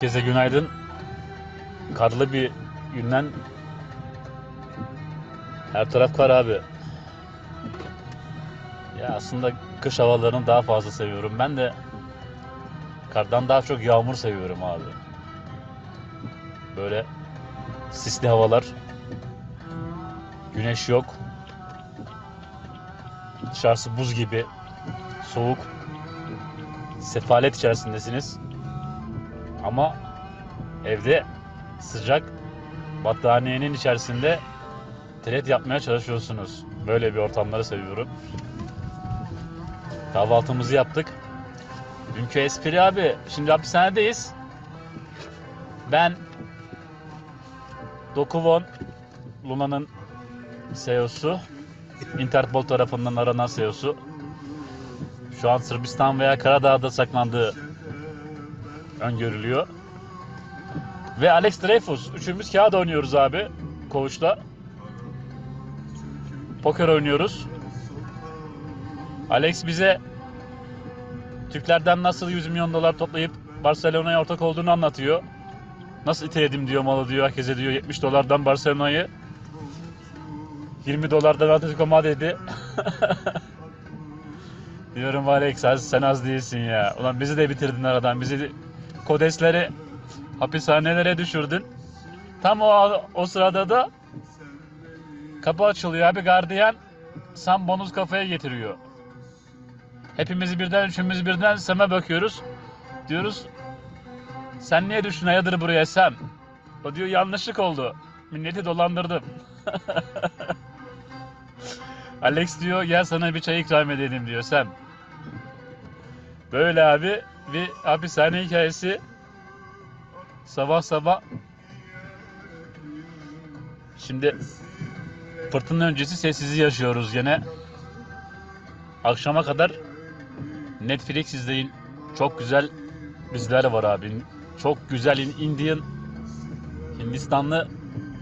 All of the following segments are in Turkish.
Herkese günaydın. Karlı bir günden her taraf kar abi. Ya aslında kış havalarını daha fazla seviyorum. Ben de kardan daha çok yağmur seviyorum abi. Böyle sisli havalar. Güneş yok. Dışarısı buz gibi. Soğuk. Sefalet içerisindesiniz. Ama evde sıcak battaniyenin içerisinde tret yapmaya çalışıyorsunuz. Böyle bir ortamları seviyorum. Kahvaltımızı yaptık. Dünkü espri abi. Şimdi hapishanedeyiz. Ben Dokuvon Luna'nın CEO'su. Interpol tarafından aranan CEO'su. Şu an Sırbistan veya Karadağ'da saklandığı öngörülüyor. Ve Alex Dreyfus. Üçümüz kağıt oynuyoruz abi. Koğuşta. Poker oynuyoruz. Alex bize Türklerden nasıl 100 milyon dolar toplayıp Barcelona'ya ortak olduğunu anlatıyor. Nasıl iteledim diyor malı diyor. Herkese diyor 70 dolardan Barcelona'yı 20 dolardan Atletico Madrid'i Diyorum Alex az- sen az değilsin ya. Ulan bizi de bitirdin aradan. Bizi kodesleri hapishanelere düşürdün. Tam o o sırada da kapı açılıyor abi gardiyan Sam bonus kafaya getiriyor. Hepimizi birden üçümüz birden Sam'a bakıyoruz. Diyoruz sen niye düştün hayırdır buraya Sam? O diyor yanlışlık oldu. Milleti dolandırdım. Alex diyor gel sana bir çay ikram edelim diyor Sam. Böyle abi bir hapishane hikayesi sabah sabah. Şimdi fırtına öncesi sessizi yaşıyoruz gene. Akşama kadar Netflix izleyin. Çok güzel diziler var abi. Çok güzel in- Indian Hindistanlı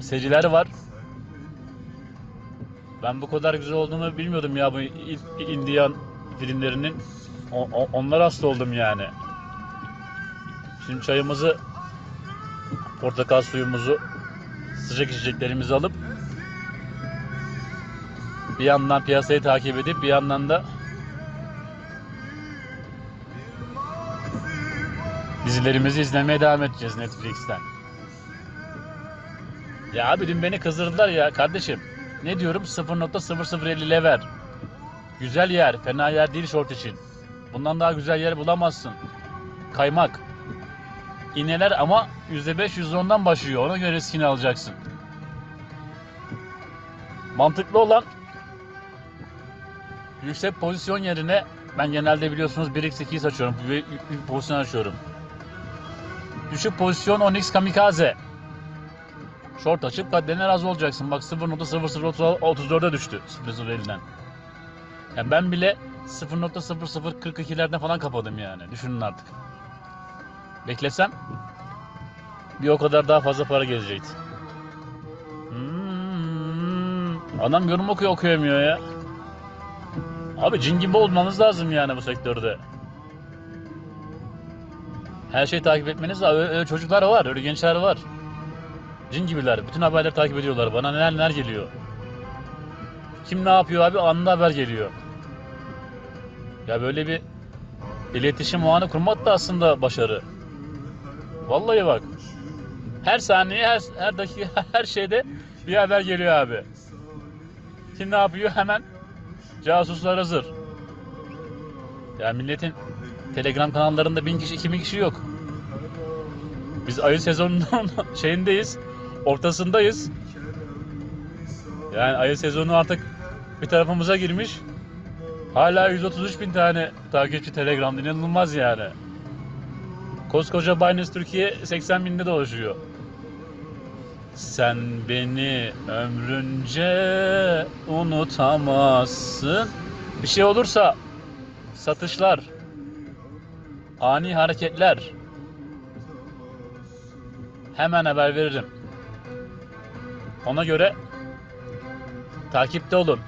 seriler var. Ben bu kadar güzel olduğunu bilmiyordum ya bu Indian filmlerinin o, o- onlar hasta oldum yani. Şimdi çayımızı, portakal suyumuzu, sıcak içeceklerimizi alıp bir yandan piyasayı takip edip bir yandan da dizilerimizi izlemeye devam edeceğiz Netflix'ten. Ya abi dün beni kızdırdılar ya kardeşim. Ne diyorum 0.0050 lever. Güzel yer, fena yer değil short için. Bundan daha güzel yer bulamazsın. Kaymak. İğneler ama %5 %10'dan başlıyor. Ona göre riskini alacaksın. Mantıklı olan yüksek pozisyon yerine ben genelde biliyorsunuz 1x2'yi açıyorum. Büyük, büyük pozisyon açıyorum. Düşük pozisyon 10x kamikaze. Short açıp kadene razı olacaksın. Bak 0.0034'e düştü 0.050'den. Yani ben bile 0.0042'lerden falan kapadım yani. Düşünün artık. Beklesem bir o kadar daha fazla para gelecekti. Hmm, adam yorum okuyor okuyamıyor ya. Abi cin gibi olmanız lazım yani bu sektörde. Her şeyi takip etmeniz lazım. Öyle çocuklar var, öyle gençler var. Cin gibiler. Bütün haberleri takip ediyorlar. Bana neler neler geliyor. Kim ne yapıyor abi anında haber geliyor. Ya böyle bir iletişim o anı kurmak da aslında başarı. Vallahi bak. Her saniye, her, her dakika, her şeyde bir haber geliyor abi. Kim ne yapıyor hemen casuslar hazır. Ya milletin Telegram kanallarında bin kişi, iki bin kişi yok. Biz ayı sezonunun şeyindeyiz, ortasındayız. Yani ayı sezonu artık bir tarafımıza girmiş. Hala 133 bin tane takipçi Telegram'da inanılmaz yani. Koskoca Binance Türkiye 80 binde dolaşıyor. Sen beni ömrünce unutamazsın. Bir şey olursa satışlar, ani hareketler hemen haber veririm. Ona göre takipte olun.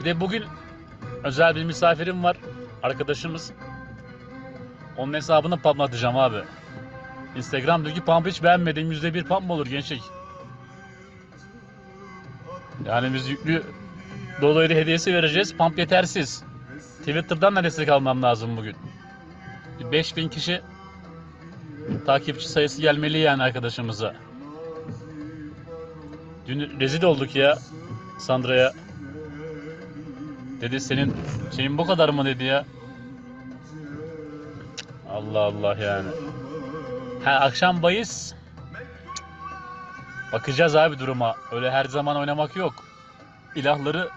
Bir de bugün özel bir misafirim var. Arkadaşımız. Onun hesabını patlatacağım abi. Instagram'daki pump hiç beğenmedim. Yüzde bir pump mı olur gençlik? Yani biz yüklü dolaylı hediyesi vereceğiz. Pump yetersiz. Twitter'dan da destek almam lazım bugün. Bir 5000 kişi takipçi sayısı gelmeli yani arkadaşımıza. Dün rezil olduk ya Sandra'ya. Dedi senin şeyin bu kadar mı dedi ya. Allah Allah yani. Ha akşam bahis. Bakacağız abi duruma. Öyle her zaman oynamak yok. İlahları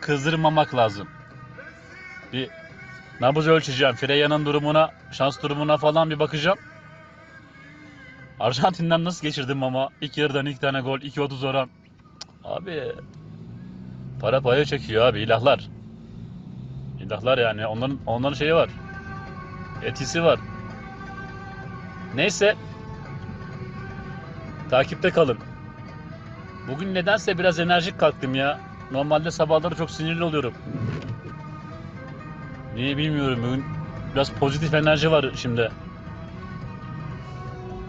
kızdırmamak lazım. Bir nabız ölçeceğim. Freya'nın durumuna, şans durumuna falan bir bakacağım. Arjantin'den nasıl geçirdim ama ilk yarıdan ilk tane gol, 2.30 oran. Abi para paya çekiyor abi ilahlar. İlahlar yani onların onların şeyi var. Etisi var. Neyse. Takipte kalın. Bugün nedense biraz enerjik kalktım ya. Normalde sabahları çok sinirli oluyorum. Niye bilmiyorum. Bugün biraz pozitif enerji var şimdi.